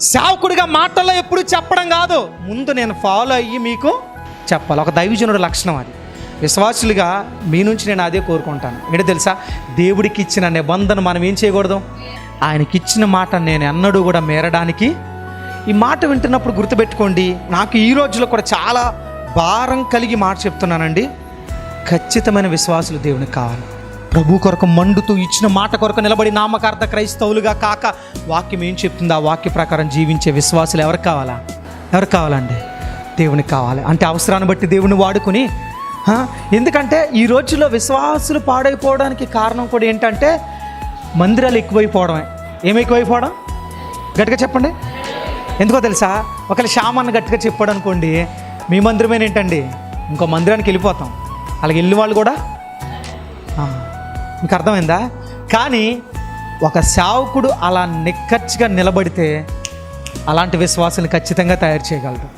సేవకుడిగా మాటల్లో ఎప్పుడు చెప్పడం కాదు. ముందు నేను ఫాలో అయ్యి మీకు చెప్పాలి. ఒక దైవజనుడు లక్షణం అది. విశ్వాసులుగా మీ నుంచి నేను అదే కోరుకుంటాను. ఏంటో తెలుసా? దేవుడికి ఇచ్చిన నిబంధన మనం ఏం చేయకూడదు? ఆయనకిచ్చిన మాట నేను ఎన్నడూ కూడా మేరడానికి ఈ మాట వింటున్నప్పుడు గుర్తుపెట్టుకోండి. నాకు ఈ రోజులో కూడా చాలా భారం కలిగి మాట చెప్తున్నానండి. ఖచ్చితమైన విశ్వాసులు దేవునికి కావాలి. ప్రభు కొరకు మండుతూ ఇచ్చిన మాట కొరకు నిలబడి నామకార్థ క్రైస్తవులుగా కాక వాక్యం ఏం చెప్తుంది? ఆ వాక్య ప్రకారం జీవించే విశ్వాసులు ఎవరికి కావాలా? ఎవరికి కావాలండి? దేవునికి కావాలి. అంటే అవసరాన్ని బట్టి దేవుని వాడుకుని ఎందుకంటే ఈ రోజుల్లో విశ్వాసులు పాడైపోవడానికి కారణం కూడా ఏంటంటే మందిరాలు ఎక్కువైపోవడమే. ఏమి ఎక్కువైపోవడం? గట్టిగా చెప్పండి. ఎందుకో తెలుసా? ఒకవేళ షామాన్ని గట్టిగా చెప్పాడు అనుకోండి మీ మందిరమేనేంటండి? ఇంకో మందిరానికి వెళ్ళిపోతాం. అలాగే వెళ్ళిన వాళ్ళు కూడా? మీకు అర్థమైందా? కానీ ఒక సేవకుడు అలా నిక్కచ్చిగా నిలబడితే అలాంటి విశ్వాసాన్ని ఖచ్చితంగా తయారు చేయగలరు